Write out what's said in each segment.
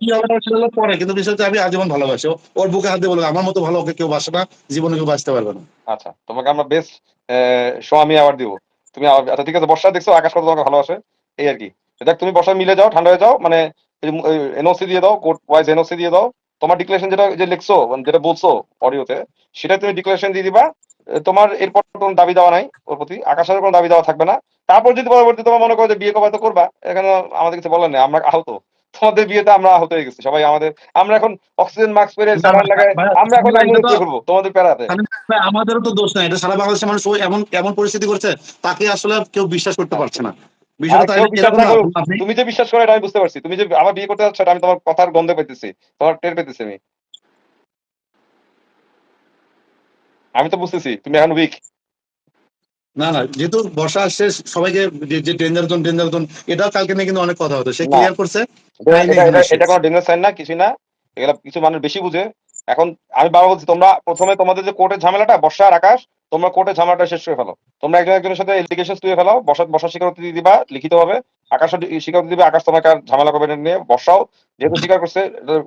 কি হবে সেটা হলো পরে কিন্তু বিষয় হচ্ছে আমি আজীবন ভালোবাসি। ওর বুকে হাত বলব আমার মতো ভালো ওকে কেউ বাসে না জীবনে কেউ বাঁচতে পারবে না। আচ্ছা তোমাকে আমরা বেস্ট শো আমি অ্যাওয়ার্ড দিব। তুমি আচ্ছা ঠিক আছে বর্ষা দেখছ আকাশ কত তোমাকে ভালোবাসে? এই আর কি। দেখ তুমি বর্ষা মিলে যাও ঠান্ডা হয়ে যাও মানে এনওসি দিয়ে দাও কোর্ট ওয়াইজ এনওসি দিয়ে দাও। তোমার ডিক্লারেশন যেটা যে লিখছো মানে যেটা বলছো অডিওতে সেটা তুমি ডিক্লারেশন দিয়ে দিবা। তোমার এরপর কোনো দাবি দেওয়া নাই ওর প্রতি আকাশের কোনো দাবি দেওয়া থাকবে না। তারপর যদি পরবর্তী তোমার মনে করো যে বিয়ে কবে তো করবা এখানে আমাদের কিছু বলার নেই আমরা আহত। তোমাদের বিয়েতে আমরা আহত হয়ে গেছি সবাই আমাদের আমরা এখন অক্সিজেন মাস্ক পরে না, স্যালাইন লাগাই আমরা এখন করব? তোমাদের প্যারাতে। আমাদেরও তো দোষ নাই এটা সারা বাংলাদেশের মানুষ এমন এমন পরিস্থিতি করছে তাকে আসলে কেউ বিশ্বাস করতে পারছে না। তুমি যে বিশ্বাস করো এটা আমি বুঝতে পারছি তুমি যে আমার বিয়ে করতে যাচ্ছ আমি তোমার কথার গন্ধ পেতেছি তোমার টের পেতেছি আমি। আমি তো বুঝতেছি তুমি এখন উইক না না যেহেতু বর্ষা আসছে সবাইকে যে- ডেঞ্জার জোন ডেঞ্জার জোন এটাও কালকে নিয়ে কিন্তু অনেক কথা হতো। সে। ক্লিয়ার করছে এটা কোনো ডেঞ্জার সাইন না কিছু না। এগুলা কিছু মানুষ বেশি বুঝে। এখন আমি বাবা বলছি তোমরা প্রথমে তোমাদের যে কোর্টের ঝামেলাটা বর্ষা আর আকাশ তোমরা কোর্টের ঝামেলাটা শেষ করে ফেলো। তোমরা একজন একজনের সাথে এলিগেশন তুলে ফেলাও বর্ষা বর্ষা স্বীকারোক্তি দিয়ে দিবা লিখিত হবে আকাশ স্বীকারোক্তি দিবে আকাশ তোমাকে আর ঝামেলা করবে নিয়ে বর্ষাও যেহেতু স্বীকার করছে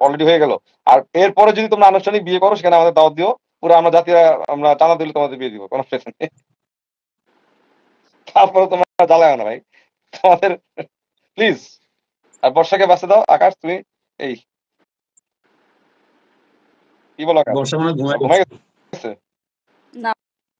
অলরেডি হয়ে গেল। আর এরপরে যদি তোমরা আনুষ্ঠানিক বিয়ে করো সেখানে আমাদের দাওয়াত দিও। পুরো আমরা জাতীয় আমরা টানা দিলে তোমাদের বিয়ে দিব কোনো তারপরে তোমার জ্বালায় না ভাই। তোমাদের প্লিজ আর বর্ষাকে বাঁচতে দাও আকাশ তুমি এই। কি বলো আকাশ? বর্ষা মানে ঘুমায় ঘুমাই গেছে। না।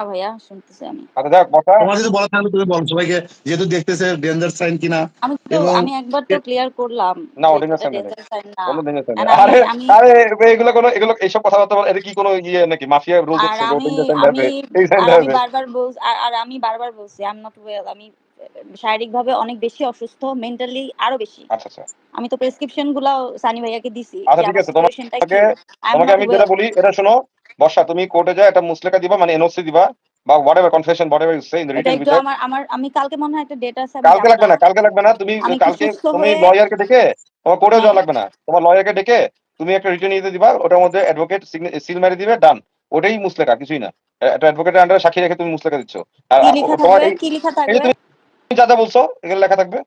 ভাইয়া শুনতেছি আমি। আচ্ছা যাক বর্ষা তোমার যদি বলা থাকলে তুমি বলো সবাইকে যেহেতু দেখতেছে ডেঞ্জার সাইন কিনা। আমি আমি একবার তো ক্লিয়ার করলাম না, ওটা না এটা না। danger sign না। কোনো danger sign আর নেই। আমি- আরে আরে এগুলো কোনো এগুলো এইসব কথাবার্তা বলে এটা কি কোনো ইয়ে নাকি? মাফিয়া রুল আর হচ্ছে আমি danger sign আমি দেবে, এই sign আর বারবার বলছি আর- আর আমি বারবার বলছি আই এম নট ওয়েল আমি শারীরিক ভাবে অনেক বেশি অসুস্থ মেন্টালি আরও বেশি। আচ্ছা আচ্ছা। আমি তো প্রেসক্রিপশনগুলো সানি ভাইয়াকে দিছি আচ্ছা, ঠিক আছে, তোমাকে আমি যেটা বলি এটা শোনো বর্ষা তুমি কোর্টে যা একটা মুসলেকা দিবা মানে এনওসি দিবা বা whatever confession whatever you say in the written একটু আমার আমার আমি কালকে মনে হয় একটা ডেটা আছে কালকে লাগবে না কালকে লাগবে না তুমি কালকে তুমি লয়ারকে ডেকে তোমার কোর্টে যাওয়া হ্যাঁ। লাগবে না তোমার লয়ারকে ডেকে তুমি একটা রিটার্ন নিতে দিবা ওটার মধ্যে অ্যাডভোকেট সিল মেরে দিবে ডান ওটাই মুসলেকা কিছুই না। একটা অ্যাডভোকেটের আন্ডারে সাক্ষী রেখে তুমি মুসলেকা দিচ্ছ। আর তোমার তুমি যা যা বলছো এগুলো লেখা থাকবে।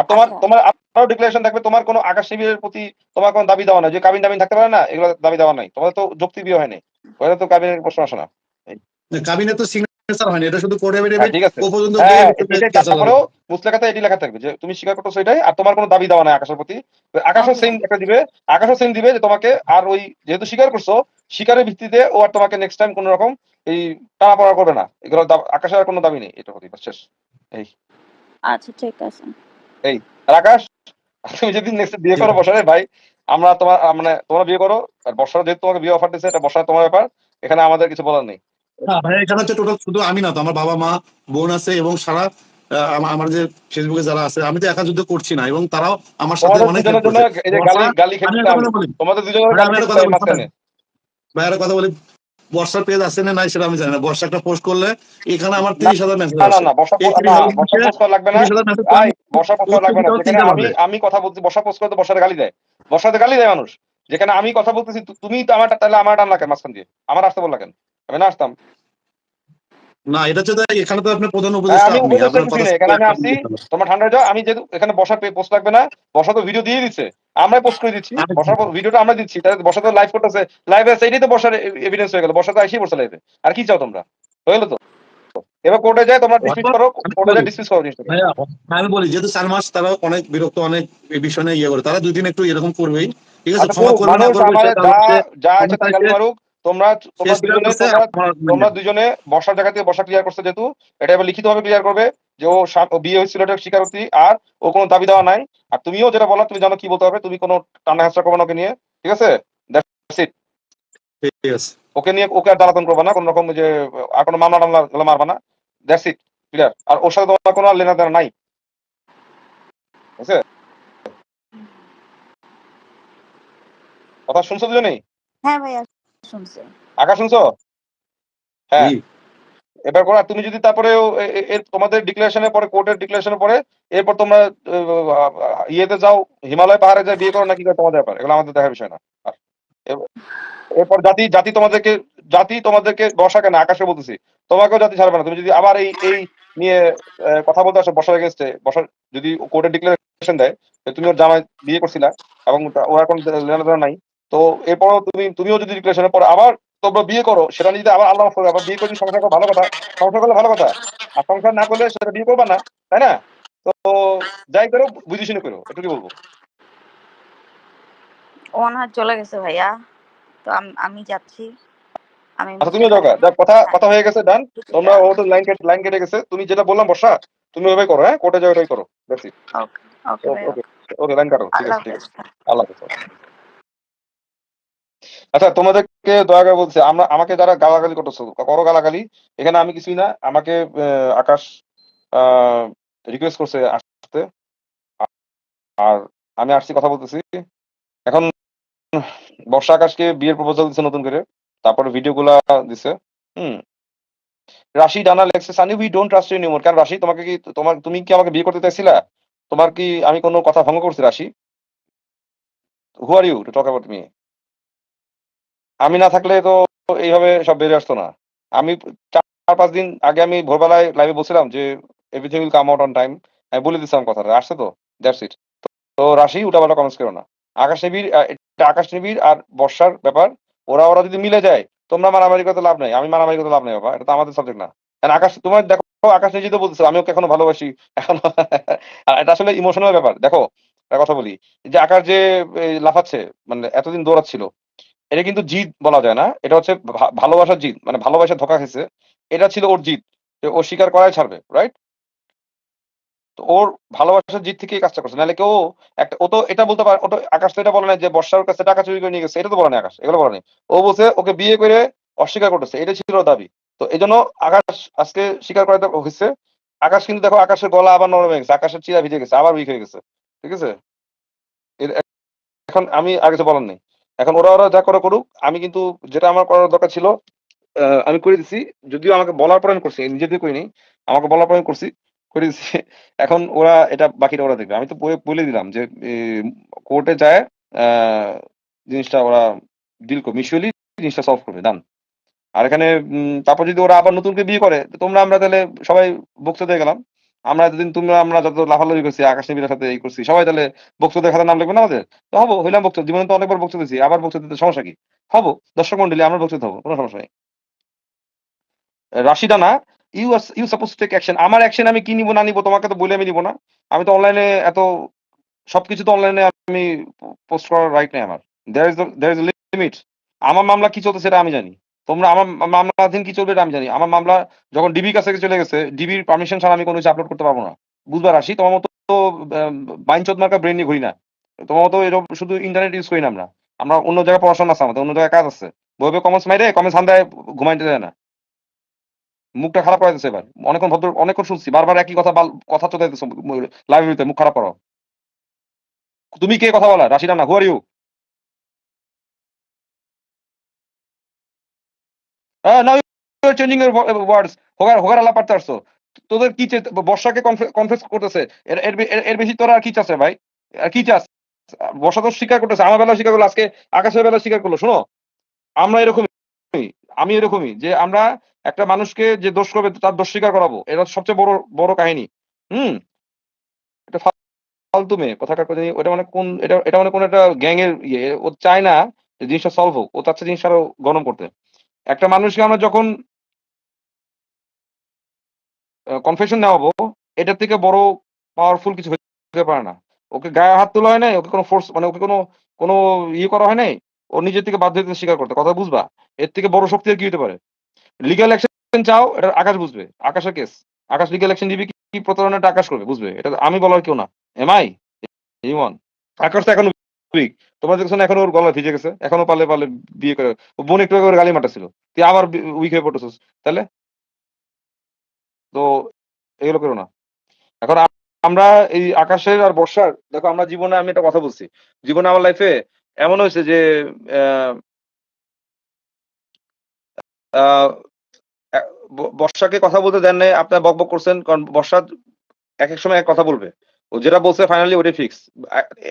আর তোমার আচ্ছা। তোমার আরও ডিক্লারেশন থাকবে তোমার কোনো আকাশ শিবিরের প্রতি তোমার কোনো দাবি দেওয়া নাই। যে কাবিন দাবিন থাকতে পারে না এগুলো দাবি দেওয়া নাই। তোমার তো যুক্তি বিয়ে হয়নি। ওটা তো কাবিনের প্রশ্ন আসে না। কাবিনে তো সিগনেচার হয়নি এটা শুধু বেরিয়ে হ্যাঁ, ঠিক আছে। ও পর্যন্ত হ্যাঁ তারপরেও মুসলেখাতে এটি লেখা থাকবে যে তুমি স্বীকার করছ এটাই আর তোমার কোনো দাবি দেওয়া নাই আকাশের প্রতি। আকাশও সেম একটা দিবে আকাশও সেম দিবে যে তোমাকে আর ওই যেহেতু স্বীকার করছ স্বীকারের ভিত্তিতে ও আর তোমাকে নেক্সট টাইম কোনো রকম এই টানা পড়া করবে না। এগুলো দাব- আকাশের আর কোনো দাবি নেই এটা প্রতি শেষ। আচ্ছা ঠিক আছে। আর আকাশ তুমি যদি নেক্সট বিয়ে করো বসারে ভাই আমরা তোমার মানে তোমরা বিয়ে করো আর বর্ষার যেহেতু তোমাকে বিয়ে অফার দিচ্ছে এটা বর্ষা তোমার ব্যাপার এখানে আমাদের কিছু বলার নেই। এখানে হচ্ছে টোটাল শুধু আমি না তো আমার বাবা মা বোন আছে এবং সারা আমার যে ফেসবুকে যারা আছে আমি তো একা যুদ্ধ করছি না এবং তারাও আমার সাথে তোমাদের অনেক। এই তোমাদের দুজনের ভাই, একটা কথা বলি, বর্ষার পেজ আছে না নাই সেটা আমি জানি না। বর্ষা একটা পোস্ট করলে এখানে আমার তিরিশ হাজার মেসেজ না না বর্ষা পোস্ট করা লাগবে না। বর্ষা পোস্ট লাগবে না। আমি আমি কথা বলছি বর্ষা পোস্ট করে তো বর্ষাতে গালি দেয়। বর্ষাতে গালি দেয় মানুষ। যেখানে আমি কথা বলতেছি তুমি তো আমার তাহলে আমার টান লাগে মাঝখান দিয়ে। আমার আসতে বললা কেন? আমি না আসতাম। না এটা হচ্ছে এখানে তো আপনার প্রধান উপদেষ্টা আমি আপনি এখানে আমি। তোমার ঠান্ডা যাও আমি যেহেতু এখানে বসা পোস্ট লাগবে না বসা তো ভিডিও দিয়ে দিচ্ছে। আমরাই পোস্ট করে দিচ্ছি বসার ভিডিওটা আমরা দিচ্ছি তাহলে বসা তো লাইভ করতেছে। লাইভে আছে এটাই তো বসার এভিডেন্স হয়ে গেল বসা তো এসেই বসে লাইভে আর কি চাও তোমরা? হয়ে গেলো তো? এবার কোর্টে যায় তোমরা ডিসমিস করো কোর্টে যায় ডিসমিস করো জিনিসটা। আমি বলি যেহেতু চার মাস তারা অনেক বিরক্ত অনেক এই বিষয় নিয়ে ইয়ে করে তারা দুই দিন একটু এরকম করবেই। ঠিক আছে আচ্ছা, ক্ষমা করবে না করবে যা আছে তাই মারুক। তোমরা তোমরা দুজনে করছে, তোমরা দুজনে বর্ষার জায়গা থেকে বর্ষা ক্লিয়ার করছে যেহেতু এটা এবার লিখিত ভাবে ক্লিয়ার করবে যে ও বিয়ে হয়েছিল এটা স্বীকারোক্তি আর ও কোনো দাবি দেওয়া নাই। আর তুমিও যেটা বলো তুমি জানো কি বলতে হবে তুমি কোনো টানা হেসরা করবে না ওকে নিয়ে ঠিক আছে. ঠিক ওকে নিয়ে ওকে আর জ্বালাতন করবে না কোনো রকম যে আর কোনো মামলা টামলা গুলো মারবা না। দ্যাটস ইট ক্লিয়ার আর ওর সাথে তোমার কোনো লেনা দেনা নাই। ঠিক আছে? কথা শুনছো দুজনেই? হ্যাঁ ভাইয়া। শুনছি। আকাশ শুনছো? হ্যাঁ। এবার করা তুমি যদি তারপরে তোমাদের ডিক্লারেশনের পরে কোর্টের ডিক্লারেশনের পরে এরপর তোমরা ইয়েতে যাও হিমালয় পাহাড়ে যাও বিয়ে করো না কি করো তোমাদের ব্যাপার? এগুলো আমাদের দেখার বিষয় না। এরপর জাতি জাতি তোমাদেরকে জাতি তোমাদেরকে বসা কেন আকাশে বলতেছি তোমাকেও জাতি ছাড়বে না। তুমি যদি আবার এই এই নিয়ে কথা বলতে আসো বসার এগেনস্টে বসার যদি কোর্টের ডিক্লারেশন দেয় তুমি ওর জামাই বিয়ে করছিলা এবং ওর এখন লেনাদেনা নাই। তো এরপরও তুমি তুমিও যদি ডিক্লারেশনের পর আবার তোমরা বিয়ে করো সেটা যদি আবার আল্লাহ করে আবার বিয়ে করে সংসার করো ভালো কথা সংসার করলে ভালো কথা। আর সংসার না করলে সেটা বিয়ে করবা না তাই না? তো যাই করো বুঝে শুনে করো একটু কি বলব চলে গেছে ভাইয়া তো আমি যাচ্ছি। আমি আচ্ছা তুমিও যাও গা। যাক, কথা কথা হয়ে গেছে ডান তোমরা ও তো লাইন কেটে লাইন কেটে গেছে। তুমি যেটা বললাম বর্ষা তুমি ওইভাবে করো হ্যাঁ? কোর্টে যাও ওইটাই করো ইট ওকে ওকে ওকে লাইন কাটো ঠিক আছে ঠিক আছে। আল্লাহ হাফেজ। আচ্ছা তোমাদেরকে দয়া করে বলছে, আমরা, আমাকে যারা গালাগালি করতেছো, করো গালাগালি, এখানে আমি কিছুই না, আমাকে আকাশ রিকোয়েস্ট করছে আসতে। আর আমি আসছি, কথা বলতেছি। এখন বর্ষা আকাশকে বিয়ের প্রপোজাল দিচ্ছে নতুন করে, তারপরে ভিডিও গুলা দিছে, হুম। রাশি, ডানা লেগছে Sunny we don't trust you anymore কারণ রাশি, তোমাকে কি, তোমার, তুমি কি আমাকে বিয়ে করতে চাইছিলা? তোমার কি আমি কোনো কথা ভঙ্গ করছি, Rashi? Who are you to talk about me আমি না থাকলে তো এইভাবে সব বেরিয়ে আসতো না। আমি চার, পাঁচ দিন আগে আমি ভোরবেলায় লাইভে বলছিলাম যে everything will come out on time আমি বলে দিচ্ছিলাম কথাটা, আসছে তো? দ্যাটস ইট তো রাশি উল্টা পাল্টা কমেন্টস করো না। আকাশ নিবির এটা আকাশ নিবির আর বর্ষার ব্যাপার। ওরা ওরা যদি মিলে যায়, তোমরা মারামারি করতে লাভ নাই। আমি মারামারি করতে লাভ নাই, বাবা। এটা তো আমাদের সাবজেক্ট না। কারণ আকাশ, তোমার দেখো, আকাশ নিজে তো বলতেছে আমি ওকে এখনও ভালোবাসি। এখনও আর এটা আসলে ইমোশনাল ব্যাপার। দেখো, একটা কথা বলি, যে আকাশ যে লাফাচ্ছে মানে এতদিন দৌড়াচ্ছিল এটা কিন্তু জিদ বলা যায় না। এটা হচ্ছে ভালোবাসার জিদ মানে ভালোবাসা ধোকা খেয়েছে এটা ছিল ওর জিদ ও স্বীকার করাই ছাড়বে রাইট তো ওর ভালোবাসার জিদ থেকে কাজটা করছে। নাহলে কেউ, একটা, ও তো এটা বলতে পারে, ও তো আকাশ তো এটা বলে না যে বর্ষার কাছে টাকা চুরি করে নিয়ে গেছে, এটা তো বলে আকাশ, এগুলো বলে ও বলছে ওকে বিয়ে করে অস্বীকার করতেছে, এটা ছিল দাবি। তো এই জন্য আকাশ আজকে স্বীকার করাতে হয়েছে আকাশ কিন্তু দেখো আকাশের গলা আবার নরম হয়ে গেছে, আকাশের চিরা ভিজে গেছে, আবার উইক হয়ে গেছে, ঠিক আছে? এখন আমি আর কিছু বলার নেই। এখন ওরা ওরা যা করে করুক, আমি কিন্তু যেটা আমার করার দরকার ছিল আমি করে দিছি। যদিও আমাকে বলার পর আমি করছি নিজে দিয়ে করিনি, আমাকে বলার পর আমি করছি, করে দিছি। এখন ওরা এটা বাকিটা ওরা দেখবে। আমি তো বলে- দিলাম যে কোর্টে যায় জিনিসটা ওরা ডিল করবে। মিউচুয়ালি জিনিসটা সলভ করবে ডান আর এখানে তারপর যদি ওরা আবার নতুন করে বিয়ে করে তোমরা আমরা তাহলে সবাই দিয়ে গেলাম। আমরা এতদিন তোমরা, আমরা যত লাফালাফি করছি আকাশ নিবিড়ের সাথে এই করছি, সবাই তাহলে বক্সদের খাতার নাম লিখবে না আমাদের? তো হব, হইলাম বক্তা জীবনে তো অনেকবার বক্তা দিয়েছি, আবার বক্তা দিতে সমস্যা কি? হব, দর্শক মন্ডলী, আমরা বক্তৃতা হব, কোনো সমস্যা নেই। রাশিদা না you you suppose take action আমার অ্যাকশন আমি কি নিবো, না নিবো, তোমাকে তো বলে আমি নিবো না। আমি তো অনলাইনে এত, সবকিছু তো অনলাইনে আমি পোস্ট করার রাইট নেই আমার। There is there is limit আমার মামলা কি চলছে সেটা আমি জানি। তোমরা আমার মামলাধীন কি চলবে আমি জানি। আমার মামলা যখন ডিবির কাছে চলে গেছে, ডিবির পারমিশন ছাড়া আমি কোনো কিছু আপলোড করতে পারব না। বুধবার আসি, তোমার মতো বাইন চোদ মার্কা ব্রেন নিয়ে ঘুরি না। তোমার মতো এরকম শুধু ইন্টারনেট ইউজ করি না আমরা। আমরা অন্য জায়গায় পড়াশোনা আছে, আমাদের অন্য জায়গায় কাজ আছে। বইবে কমেন্টস মাইরে কমেন্টস হান্দায় ঘুমাইতে দেয় না। মুখটা খারাপ করে দিচ্ছে এবার। অনেকক্ষণ ভদ্র, অনেকক্ষণ শুনছি, বারবার একই কথা কথা চোদাইতেছো লাইব্রেরিতে মুখ খারাপ করো তুমি কে কথা বলা? রাশিদা না হু আর ইউ ওয়ার্ডস হোগার হোগার আলা পারতে আসছো তোদের কি বর্ষাকে কনফেস করতেছে। এর বেশি তোরা আর কি ভাই? আর কি চাস বর্ষা তো স্বীকার করতেছে। আমার বেলা স্বীকার করল, আজকে আকাশের বেলা স্বীকার করল, শোনো? আমরা আমি এরকমই, যে আমরা একটা মানুষকে যে দোষ করবে, তার দোষ স্বীকার করাবো। এটা সবচেয়ে বড় বড় কাহিনী। হুম? এটা ফালতু মেয়ে, কথা কার কথা ওটা মানে কোন, এটা এটা মানে কোন একটা গ্যাং এর ইয়ে। ও চায় না জিনিসটা সলভ হোক। ও চাচ্ছে জিনিসটা আরও গরম করতে। একটা মানুষকে আমরা যখন কনফেশন নেওয়াবো, এটার থেকে বড় পাওয়ারফুল কিছু হতে পারে না। ওকে গায়ে হাত তোলা হয় নাই, ওকে কোনো ফোর্স মানে ওকে কোনো কোনো ইয়ে করা হয় নাই, ও নিজের থেকে বাধ্য হতে স্বীকার করতে। কথা বুঝবা? এর থেকে বড় শক্তি কি হতে পারে? লিগাল অ্যাকশন চাও এটা আকাশ বুঝবে, আকাশের কেস আকাশ লিগাল অ্যাকশন দিবে কি কি প্রতারণাটা আকাশ করবে, বুঝবে? এটা আমি বলার কেউ না। এমআই ইমন আকাশ তো এখনও দেখছ এখন ওর গলা ভিজে গেছে? এখনও পালে পালে বিয়ে করে ও বোন একটু গালি তুই আবার উইক হয়ে তাহলে? তো এগুলো করো না। এখন আমরা এই আকাশের আর বর্ষার দেখো আমরা জীবনে আমি একটা কথা বলছি। জীবনে আমার লাইফে এমন হয়েছে যে বর্ষাকে কথা বলতে দেন নাই, আপনার বক বক করছেন, কারণ বর্ষা এক এক সময় এক কথা বলবে। ও যেটা বলছে ফাইনালি ওটাই ফিক্স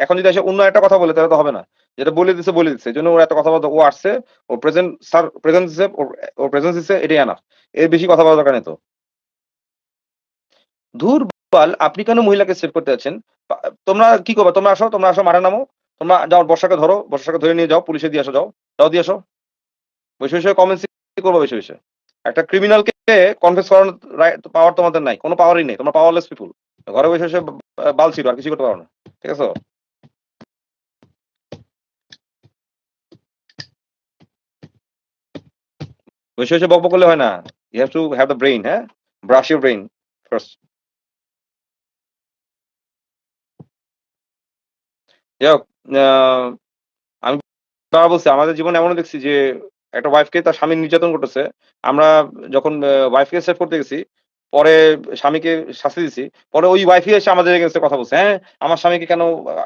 এখন যদি এসে অন্য একটা কথা বলে, তাহলে তো হবে না। যেটা বলে দিছে, বলে দিচ্ছে এই জন্য ওর এত কথা বলতে ও আসছে ও প্রেজেন্ট স্যার প্রেজেন্স দিছে ওর প্রেজেন্স দিছে এটাই আনা এর বেশি কথা বলার দরকার তো। ধুর ইকবাল আপনি কেন মহিলাকে সেভ করতে যাচ্ছেন? তোমরা কি করবে? তোমরা আসো তোমরা আসো, মাঠে নামো। তোমরা যাও, বর্ষাকে ধরো। বর্ষাকে ধরে নিয়ে যাও, পুলিশে দিয়ে আসো, যাও। যাও, দিয়ে আসো। বসে বসে কমেন্টস করব বসে বসে? একটা ক্রিমিনালকে কনফেস করানোর পাওয়ার তোমাদের নাই। কোনো পাওয়ারই নেই। তোমরা পাওয়ারলেস পিপুল ঘরে বসে বসে বাল ছিল, আর কিছু করতে পারো না। ঠিক আছে? বসে বসে বক করলে হয় না। You have to have the brain হ্যাঁ? ব্রাশ ইউর ব্রেইন ফার্স্ট যাই হোক আমি বারবার বলছি, আমাদের জীবনে এমনও দেখছি যে, একটা ওয়াইফকে তার স্বামী নির্যাতন করতেছে। আমরা যখন ওয়াইফকে সেভ করতে গেছি পরে স্বামীকে শাস্তি দিছি। পরে ওই ওয়াইফই এসে আমাদের এগেন্সে কথা বলছে হ্যাঁ আমার স্বামীকে কেন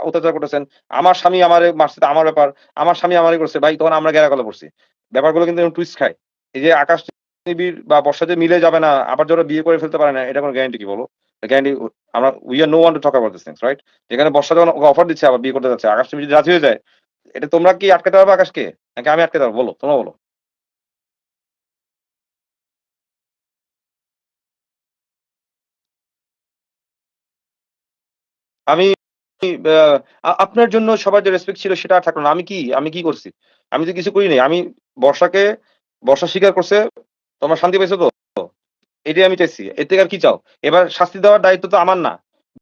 অত্যাচার করতেছেন? আমার স্বামী আমার মারছে আমার ব্যাপার। আমার স্বামী আমারই করছে। ভাই, তখন আমরা গেরা গলা পড়ছি। ব্যাপারগুলো কিন্তু টুইস্ট খায়। এই যে আকাশ নিবিড় বা বর্ষা যে মিলে যাবে না, আবার যারা বিয়ে করে ফেলতে পারে না, এটা কোনো গ্যারান্টি কি বলো? গ্যারান্টি আমরা we are no one to talk about this things right যেখানে বর্ষা যখন অফার দিচ্ছে, আবার বিয়ে করতে যাচ্ছে, আকাশ যদি রাজি হয়ে যায়, এটা তোমরা কি আটকাতে পারবে আকাশকে? নাকি আমি আটকাতে পারব? বলো, তোমরা বলো। আমি আপনার জন্য সবার যে রেসপেক্ট ছিল সেটা আর থাকল না। আমি কি আমি কি করছি? আমি তো কিছু করি নাই। আমি বর্ষাকে, বর্ষা স্বীকার করছে, তোমার শান্তি পাইছো তো? এটাই আমি চাইছি। এর থেকে আর কি চাও? এবার শাস্তি দেওয়ার দায়িত্ব তো আমার না।